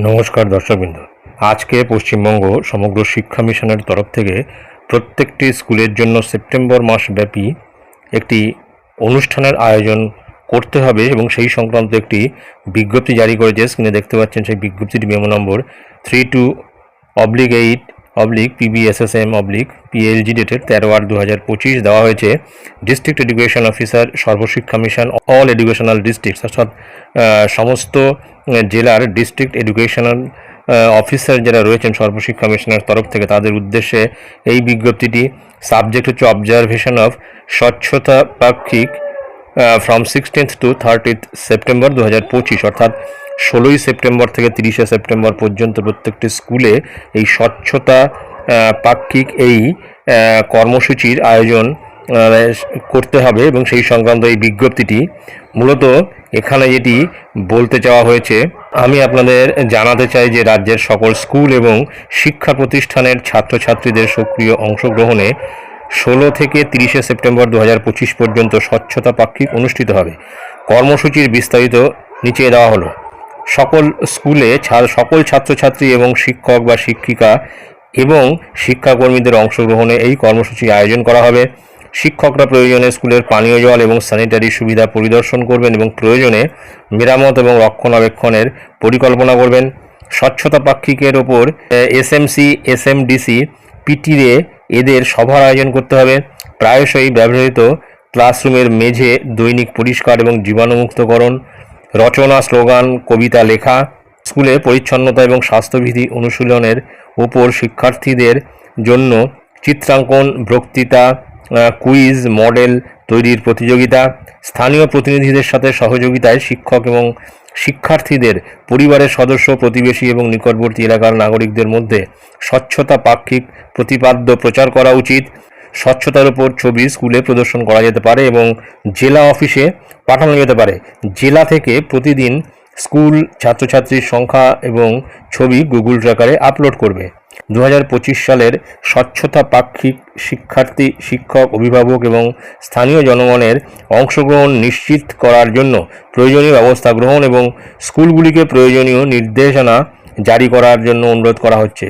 নমস্কার দর্শকবৃন্দ। আজকে পশ্চিমবঙ্গ সমগ্র শিক্ষা মিশনের তরফ থেকে প্রত্যেকটি স্কুলের জন্য সেপ্টেম্বর মাস ব্যাপী একটি অনুষ্ঠানের আয়োজন করতে হবে এবং সেই সংক্রান্ত একটি বিজ্ঞপ্তি জারি করেছে। স্ক্রিনে দেখতে পাচ্ছেন সেই বিজ্ঞপ্তিটি memo number three two eight oblique PBSSM oblique PLG ডেটের তেরো আট দু হাজার পঁচিশ দেওয়া হয়েছে। District education officer Sarvashiksha mission all educational district অর্থাৎ সমস্ত জেলার ডিস্ট্রিক্ট এডুকেশনাল অফিসার যারা রয়েছেন সর্বশিক্ষা মিশনের তরফ থেকে, তাদের উদ্দেশ্যে এই বিজ্ঞপ্তিটি। সাবজেক্ট হচ্ছে অবজারভেশন অফ স্বচ্ছতা পাক্ষিক from sixteenth to thirtieth September দু হাজার পঁচিশ, অর্থাৎ ষোলোই সেপ্টেম্বর থেকে তিরিশে সেপ্টেম্বর পর্যন্ত প্রত্যেকটি স্কুলে এই স্বচ্ছতা পাক্ষিক এই কর্মসূচির আয়োজন করতে হবে এবং সেই সংক্রান্ত এই বিজ্ঞপ্তিটি মূলত এখানে যেটি বলতে চাওয়া হয়েছে। আমি আপনাদের জানাতে চাই যে রাজ্যের সকল স্কুল এবং শিক্ষা প্রতিষ্ঠানের ছাত্রছাত্রীদের সক্রিয় অংশগ্রহণে ষোলো থেকে তিরিশে সেপ্টেম্বর দু পর্যন্ত স্বচ্ছতা পাক্ষিক অনুষ্ঠিত হবে। কর্মসূচির বিস্তারিত নিচে দেওয়া হলো। সকল স্কুলে সকল ছাত্রছাত্রী এবং শিক্ষক বা শিক্ষিকা এবং শিক্ষাকর্মীদের অংশগ্রহণে এই কর্মসূচি আয়োজন করা হবে। শিক্ষকরা প্রয়োজনে স্কুলের পানীয় জল এবং স্যানিটারি সুবিধা পরিদর্শন করবেন এবং প্রয়োজনে মেরামত এবং রক্ষণাবেক্ষণের পরিকল্পনা করবেন। স্বচ্ছতা পাক্ষিকের ওপর এসএমসি এসএমডিসি পিটিরে এদের সভার আয়োজন করতে হবে। প্রায়শই ব্যবহৃত ক্লাসরুমের মেঝে দৈনিক পরিষ্কার এবং জীবাণুমুক্তকরণ রচনা, স্লোগান, কবিতা, লেখা, স্কুলে পরিচ্ছন্নতা এবং স্বাস্থ্যবিধি অনুশীলনের উপর শিক্ষার্থীদের জন্য চিত্রাঙ্কন, বক্তৃতা কুইজ, মডেল তৈরির প্রতিযোগিতা, স্থানীয় প্রতিনিধিদের সাথে সহযোগিতায় শিক্ষক এবং শিক্ষার্থীদের, পরিবারের সদস্য, প্রতিবেশী এবং নিকটবর্তী এলাকার নাগরিকদের মধ্যে স্বচ্ছতা পাক্ষিক প্রতিপাদ্য প্রচার করা উচিত। স্বচ্ছতার উপর ছবি স্কুলে প্রদর্শন করা যেতে পারে এবং জেলা অফিসে পাঠানো যেতে পারে। জেলা থেকে প্রতিদিন স্কুল ছাত্রছাত্রীর সংখ্যা এবং ছবি গুগল ট্র্যাকারে আপলোড করবে। দু হাজার পঁচিশ সালের স্বচ্ছতা পাক্ষিক শিক্ষার্থী, শিক্ষক, অভিভাবক এবং স্থানীয় জনগণের অংশগ্রহণ নিশ্চিত করার জন্য প্রয়োজনীয় ব্যবস্থা গ্রহণ এবং স্কুলগুলিকে প্রয়োজনীয় নির্দেশনা জারি করার জন্য অনুরোধ করা হচ্ছে।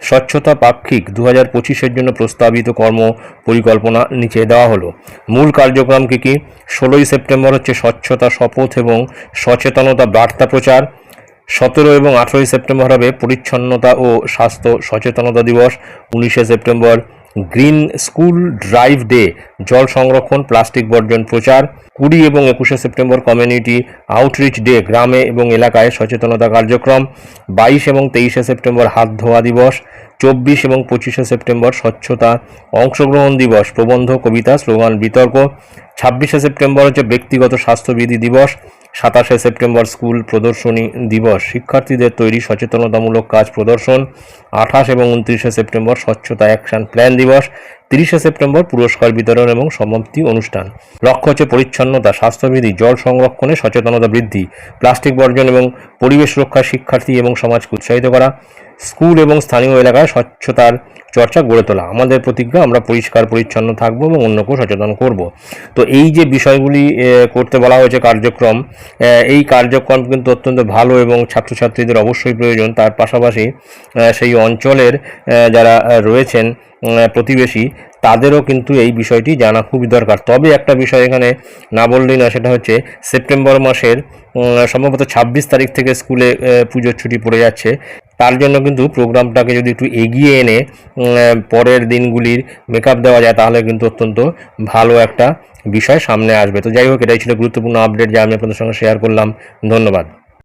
স্বচ্ছতা পাক্ষিক দু হাজার পঁচিশের জন্য প্রস্তাবিত কর্ম পরিকল্পনা নিচে দেওয়া হলো। মূল কার্যক্রম কী কী? ষোলোই সেপ্টেম্বর হচ্ছে স্বচ্ছতা শপথ এবং সচেতনতা বার্তা প্রচার। সতেরো এবং আঠেরোই সেপ্টেম্বর হবে পরিচ্ছন্নতা ও স্বাস্থ্য সচেতনতা দিবস। উনিশে September green school drive day, জল সংরক্ষণ, প্লাস্টিক বর্জন প্রচার, কুড়ি এবং একুশে সেপ্টেম্বর কমিউনিটি আউটরিচ ডে, গ্রামে এবং এলাকায় সচেতনতা কার্যক্রম, বাইশ এবং তেইশে সেপ্টেম্বর হাত ধোয়া দিবস, চব্বিশ এবং পঁচিশে সেপ্টেম্বর স্বচ্ছতা অংশগ্রহণ দিবস, প্রবন্ধ, কবিতা, স্লোগান, বিতর্ক, ছাব্বিশে সেপ্টেম্বর হচ্ছে ব্যক্তিগত স্বাস্থ্যবিধি দিবস সাতাশে সেপ্টেম্বর স্কুল প্রদর্শনী দিবস। শিক্ষার্থীদের তৈরি সচেতনতামূলক কাজ প্রদর্শন, আঠাশ এবং উনত্রিশে সেপ্টেম্বর স্বচ্ছতা অ্যাকশন প্ল্যান দিবস। তিরিশে সেপ্টেম্বর পুরস্কার বিতরণ এবং সমাপ্তি অনুষ্ঠান। লক্ষ্য হচ্ছে পরিচ্ছন্নতা, স্বাস্থ্যবিধি, জল সংরক্ষণে সচেতনতা বৃদ্ধি, প্লাস্টিক বর্জন এবং পরিবেশ রক্ষা শিক্ষার্থী এবং সমাজকে উৎসাহিত করা, স্কুল এবং স্থানীয় এলাকায় স্বচ্ছতার চর্চা গড়ে তোলা। আমাদের প্রতিজ্ঞা, আমরা পরিষ্কার, পরিচ্ছন্ন থাকব এবং অন্যকেও সচেতন করব। তো এই যে বিষয়গুলি করতে বলা হয়েছে কার্যক্রম এই কার্যক্রম কিন্তু অত্যন্ত ভালো এবং ছাত্রছাত্রীদের অবশ্যই প্রয়োজন। তার পাশাপাশি সেই অঞ্চলের যারা রয়েছেন প্রতিবেশী, তাদেরও কিন্তু এই বিষয়টি জানা খুবই দরকার। তবে একটা বিষয় এখানে না বললেই না সেটা হচ্ছে সেপ্টেম্বর মাসের সম্ভবত ছাব্বিশ তারিখ থেকে স্কুলে পুজোর ছুটি পড়ে যাচ্ছে। তার জন্য কিন্তু প্রোগ্রামটাকে যদি একটু এগিয়ে এনে পরের দিনগুলির মেকআপ দেওয়া যায়, তাহলে কিন্তু অত্যন্ত ভালো একটা বিষয় সামনে আসবে। তো যাই হোক, এটাই ছিল গুরুত্বপূর্ণ আপডেট যা আমি আপনাদের সঙ্গে শেয়ার করলাম। ধন্যবাদ।